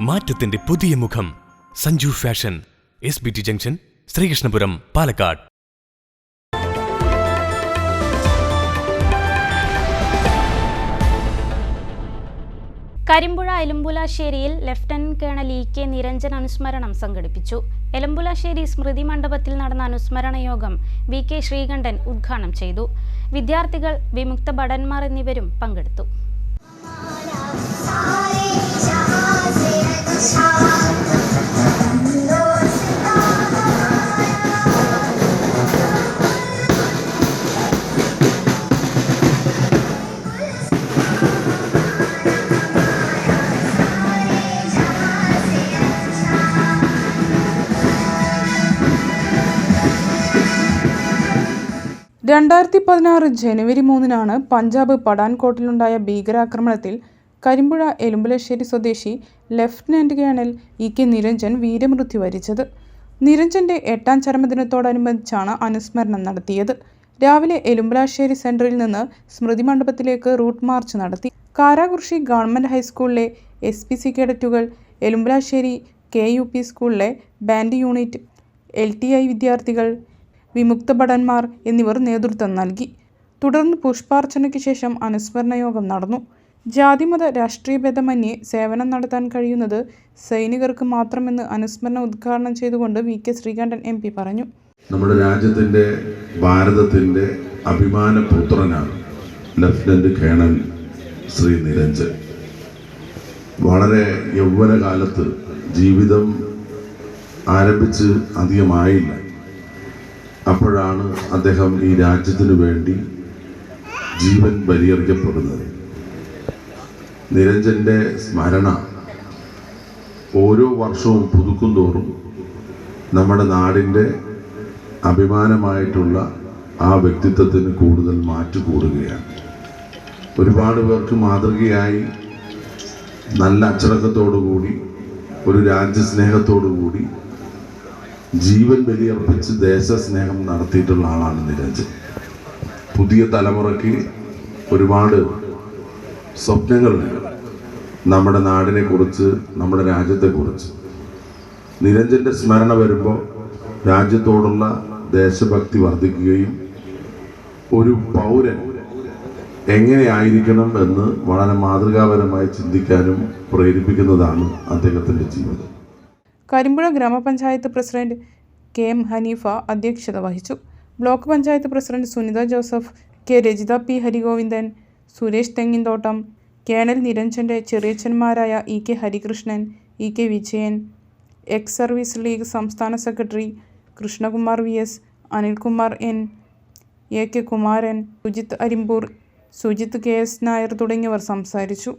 മാറ്റത്തിന്റെ പുതിയ മുഖം. Sanju fashion. S B T junction Sreekrishnapuram Palakkad. Karimpuzha എലുമ്പുലാശ്ശേരിയിൽ lieutenant colonel E K Niranjan അനുസ്മരണം സംഘടിപ്പിച്ചു. എലമ്പുലാശ്ശേരി സ്മൃതി മണ്ഡപത്തിൽ നടന്ന അനുസ്മരണ യോഗം വി കെ ശ്രീകണ്ഠൻ ഉദ്ഘാടനം ചെയ്തു. വിദ്യാർത്ഥികൾ വിമുക്ത ഭടന്മാർ എന്നിവരും പങ്കെടുത്തു. രണ്ടായിരത്തി പതിനാറ് ജനുവരി മൂന്നിനാണ് പഞ്ചാബ് പഠാൻകോട്ടിലുണ്ടായ ഭീകരാക്രമണത്തിൽ കരിമ്പുഴ എലുമ്പലശ്ശേരി സ്വദേശി lieutenant colonel E K Niranjan വീരമൃത്യു വരിച്ചത്. നിരഞ്ജന്റെ എട്ടാം ചരമദിനത്തോടനുബന്ധിച്ചാണ് അനുസ്മരണം നടത്തിയത്. രാവിലെ എലുമ്പലാശ്ശേരി സെന്ററിൽ നിന്ന് സ്മൃതി മണ്ഡപത്തിലേക്ക് റൂട്ട് മാർച്ച് നടത്തി. കാരാകുർഷി ഗവൺമെന്റ് ഹൈസ്കൂളിലെ എസ് പി സി കേഡറ്റുകൾ എലുമ്പലാശ്ശേരി കെ യു പി സ്കൂളിലെ band unit L T I വിദ്യാർത്ഥികൾ വിമുക്ത ഭടന്മാർ എന്നിവർ നേതൃത്വം നൽകി. തുടർന്ന് പുഷ്പാർച്ചനയ്ക്ക് ശേഷം അനുസ്മരണ യോഗം നടന്നു. ജാതിമത രാഷ്ട്രീയ ഭേദമന്യേ സേവനം നടത്താൻ കഴിയുന്നത് സൈനികർക്ക് മാത്രമെന്ന് അനുസ്മരണ ഉദ്ഘാടനം ചെയ്തുകൊണ്ട് V. K. Sreekandan M. P. പറഞ്ഞു. നമ്മുടെ രാജ്യത്തിന്റെ ഭാരതത്തിന്റെ അഭിമാന പുത്രനാണ് ലഫ്റ്റനന്റ് കേണൽ ശ്രീ നിരഞ്ജൻ. വളരെ യൗവനകാലത്ത് ജീവിതം ആരംഭിച്ച് അധികമായില്ല. അപ്പോഴാണ് അദ്ദേഹം ഈ രാജ്യത്തിനു വേണ്ടി ജീവൻ ബലിയർക്കപ്പെടുന്നത്. നിരഞ്ജന്റെ സ്മരണ ഓരോ വർഷവും പുതുക്കും തോറും നമ്മുടെ നാടിന്റെ അഭിമാനമായിട്ടുള്ള ആ വ്യക്തിത്വത്തിന് കൂടുതൽ മാറ്റു കൂടുകയാണ്. ഒരുപാട് പേർക്ക് മാതൃകയായി നല്ല അച്ചടക്കത്തോടു കൂടി ഒരു രാജ്യസ്നേഹത്തോടു കൂടി ജീവൻ ബലിയർപ്പിച്ച് ദേശസ്നേഹം നടത്തിയിട്ടുള്ള ആളാണ് നിരഞ്ജൻ പുതിയ തലമുറയ്ക്ക് ഒരുപാട് സ്വപ്നങ്ങളുണ്ട് നമ്മുടെ നാടിനെ കുറിച്ച് നമ്മുടെ രാജ്യത്തെ കുറിച്ച്. നിരഞ്ജന്റെ സ്മരണ വരുമ്പോൾ രാജ്യത്തോടുള്ള ദേശഭക്തി വർദ്ധിക്കുകയും ഒരു പൗരൻ എങ്ങനെയായിരിക്കണം എന്ന് വളരെ മാതൃകാപരമായി ചിന്തിക്കാനും പ്രേരിപ്പിക്കുന്നതാണ് അദ്ദേഹത്തിന്റെ ജീവിതം. കരിമ്പുഴ ഗ്രാമപഞ്ചായത്ത് പ്രസിഡന്റ് കെ എം ഹനീഫ അധ്യക്ഷത വഹിച്ചു. Block panchayat president Sunitha Joseph K Rajitha P Harigovindan Suresh Thenginthottam colonel നിരഞ്ജന്റെ ചെറിയച്ഛന്മാരായ E K Harikrishnan E K Vijayan ex service league സംസ്ഥാന secretary Krishnakumar V S Anilkumar N A K Kumaran Sujith Arimboor Sujith K S Nair തുടങ്ങിയവർ സംസാരിച്ചു.